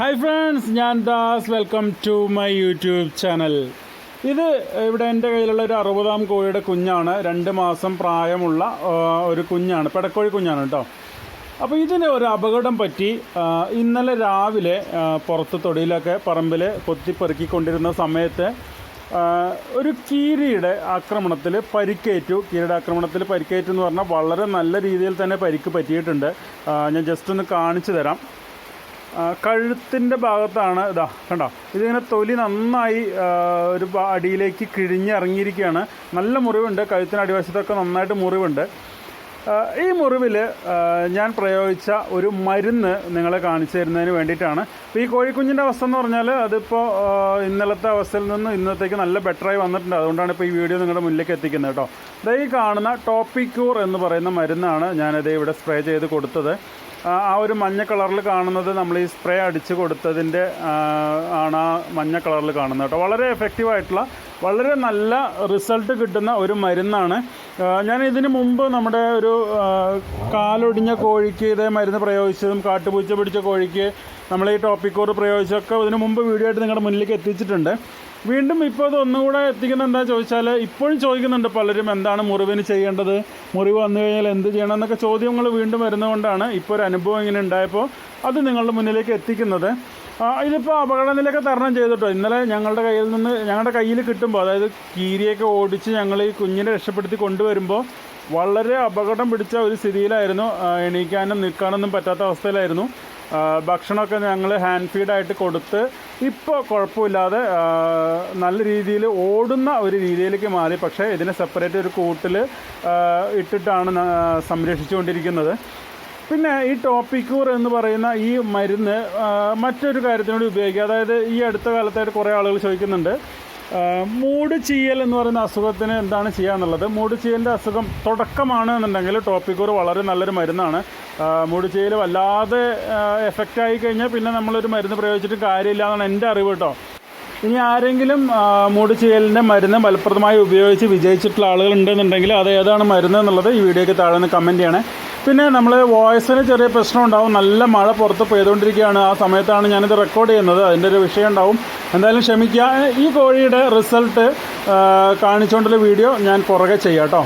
Hi friends ഞാൻ Das. Welcome to my YouTube channel ഇത് ഇവിടെ എന്റെ കയ്യിലുള്ള ഒരു അറുപതാം കോഴിയുടെ കുഞ്ഞാണ്. രണ്ട് മാസം പ്രായമുള്ള ഒരു കുഞ്ഞാണ്. പെടക്കോഴി കുഞ്ഞാണ് കേട്ടോ. അപ്പോൾ ഇതിന് ഒരു അപകടം പറ്റി. ഇന്നലെ രാവിലെ പുറത്ത് തൊടിയിലൊക്കെ പറമ്പിൽ കൊത്തിപ്പെറുക്കിക്കൊണ്ടിരുന്ന സമയത്ത് ഒരു കീരിയുടെ ആക്രമണത്തിൽ പരിക്കേറ്റു. കീരിയുടെ ആക്രമണത്തിൽ പരിക്കേറ്റു എന്ന് പറഞ്ഞാൽ വളരെ നല്ല രീതിയിൽ തന്നെ പരിക്ക് പറ്റിയിട്ടുണ്ട്. ഞാൻ ജസ്റ്റ് ഒന്ന് കാണിച്ചു തരാം. കഴുത്തിന്റെ ഭാഗത്താണ് ഇതാ കണ്ടോ? ഇതിങ്ങനെ തൊലി നന്നായി ഒരു അടിയിലേക്ക് കിഴിഞ്ഞിറങ്ങിയിരിക്കുകയാണ് നല്ല മുറിവുണ്ട്. കഴുത്തിന് അടിവശത്തൊക്കെ നന്നായിട്ട് മുറിവുണ്ട്. ഈ മുറിവിൽ ഞാൻ പ്രയോഗിച്ച ഒരു മരുന്ന് നിങ്ങളെ കാണിച്ചു തരുന്നതിന് വേണ്ടിയിട്ടാണ്. അപ്പോൾ ഈ കോഴിക്കുഞ്ഞിന്റെ അവസ്ഥ എന്ന് പറഞ്ഞാൽ അതിപ്പോൾ ഇന്നലത്തെ അവസ്ഥയിൽ നിന്ന് ഇന്നത്തേക്ക് നല്ല ബെറ്ററായി വന്നിട്ടുണ്ട്. അതുകൊണ്ടാണ് ഇപ്പോൾ ഈ വീഡിയോ നിങ്ങളുടെ മുന്നിലേക്ക് എത്തിക്കുന്നത് കേട്ടോ. ഇതായി കാണുന്ന ടോപ്പിക്യൂർ എന്ന് പറയുന്ന മരുന്നാണ് ഞാനത് ഇവിടെ സ്പ്രേ ചെയ്ത് കൊടുത്തത്. ആ ഒരു മഞ്ഞ കളറിൽ കാണുന്നത് നമ്മൾ ഈ സ്പ്രേ അടിച്ച് കൊടുത്തതിന്റെ ആണ് ആ മഞ്ഞ കളറിൽ കാണുന്നത് കേട്ടോ. വളരെ എഫക്റ്റീവായിട്ടുള്ള വളരെ നല്ല റിസൾട്ട് കിട്ടുന്ന ഒരു മരുന്നാണ്. ഞാൻ ഇതിന് മുമ്പ് നമ്മുടെ ഒരു കാലൊടിഞ്ഞ കോഴിക്ക് ഇതേ മരുന്ന് പ്രയോഗിച്ചതും കാട്ടുപൂച്ച പിടിച്ച കോഴിക്ക് നമ്മൾ ഈ ടോപ്പിക്കോർ പ്രയോഗിച്ചൊക്കെ ഇതിന് മുമ്പ് വീഡിയോ ആയിട്ട് നിങ്ങളുടെ മുന്നിലേക്ക് എത്തിച്ചിട്ടുണ്ട്. വീണ്ടും ഇപ്പോൾ ഇത് ഒന്നുകൂടെ എത്തിക്കുന്നത് എന്താ ചോദിച്ചാൽ ഇപ്പോഴും ചോദിക്കുന്നുണ്ട് പലരും എന്താണ് മുറിവിന് ചെയ്യേണ്ടത്? മുറിവ് വന്നു കഴിഞ്ഞാൽ എന്ത് ചെയ്യണം എന്നൊക്കെ ചോദ്യങ്ങൾ വീണ്ടും വരുന്നതുകൊണ്ടാണ് ഇപ്പോൾ ഒരു അനുഭവം ഇങ്ങനെ ഉണ്ടായപ്പോൾ അത് നിങ്ങളുടെ മുന്നിലേക്ക് എത്തിക്കുന്നത്. ഇതിപ്പോൾ അപകടനിലൊക്കെ തരണം ചെയ്തിട്ടോ. ഇന്നലെ ഞങ്ങളുടെ കയ്യിൽ നിന്ന് ഞങ്ങളുടെ കയ്യിൽ കിട്ടുമ്പോൾ അതായത് കീരിയൊക്കെ ഓടിച്ച് ഞങ്ങൾ ഈ കുഞ്ഞിനെ രക്ഷപ്പെടുത്തി കൊണ്ടുവരുമ്പോൾ വളരെ അപകടം പിടിച്ച ഒരു സ്ഥിതിയിലായിരുന്നു. എണീക്കാനും നിൽക്കാനൊന്നും പറ്റാത്ത അവസ്ഥയിലായിരുന്നു. ഭക്ഷണമൊക്കെ ഞങ്ങൾ ഹാൻഡ് ഫീഡായിട്ട് കൊടുത്ത് ഇപ്പോൾ കുഴപ്പമില്ലാതെ നല്ല രീതിയിൽ ഓടുന്ന ഒരു രീതിയിലേക്ക് മാറി. പക്ഷേ ഇതിനെ സെപ്പറേറ്റ് ഒരു കൂട്ടിൽ ഇട്ടിട്ടാണ് സംരക്ഷിച്ചുകൊണ്ടിരിക്കുന്നത്. പിന്നെ ഈ ടോപ്പിക്കൂർ എന്ന് പറയുന്ന ഈ മരുന്ന് മറ്റൊരു കാര്യത്തിനോട് ഉപയോഗിക്കുക. അതായത് ഈ അടുത്ത കാലത്തായിട്ട് കുറേ ആളുകൾ ചോദിക്കുന്നുണ്ട് മൂട് ചീയൽ എന്ന് പറയുന്ന അസുഖത്തിന് എന്താണ് ചെയ്യാന്നുള്ളത്? മൂട് ചീയലിന്റെ അസുഖം തുടക്കമാണ് എന്നുണ്ടെങ്കിൽ ടോപ്പിക്കൂർ വളരെ നല്ലൊരു മരുന്നാണ്. മൂട് ചീയൽ വല്ലാതെ എഫക്റ്റ് ആയി കഴിഞ്ഞാൽ പിന്നെ നമ്മളൊരു മരുന്ന് പ്രയോഗിച്ചിട്ട് കാര്യമില്ല എന്നാണ് എന്റെ അറിവ് കേട്ടോ. ഇനി ആരെങ്കിലും മൂട് ചെയ്യലിന്റെ മരുന്ന് ഫലപ്രദമായി ഉപയോഗിച്ച് വിജയിച്ചിട്ടുള്ള ആളുകൾ ഉണ്ടെന്നുണ്ടെങ്കിൽ അത് ഏതാണ് മരുന്ന് എന്നുള്ളത് ഈ വീഡിയോയ്ക്ക് താഴെ നിന്ന് കമന്റ് ചെയ്യണേ. പിന്നെ നമ്മൾ വോയിസിന് ചെറിയ പ്രശ്നം ഉണ്ടാവും. നല്ല മഴ പുറത്ത് പെയ്തുകൊണ്ടിരിക്കുകയാണ്. ആ സമയത്താണ് ഞാനിത് റെക്കോർഡ് ചെയ്യുന്നത്. അതിന്റെ ഒരു വിഷയം ഉണ്ടാവും. എന്തായാലും ക്ഷമിക്കുക. ഈ കോഴിയുടെ റിസൾട്ട് കാണിച്ചുകൊണ്ടുള്ള വീഡിയോ ഞാൻ പുറകെ ചെയ്യാം കേട്ടോ.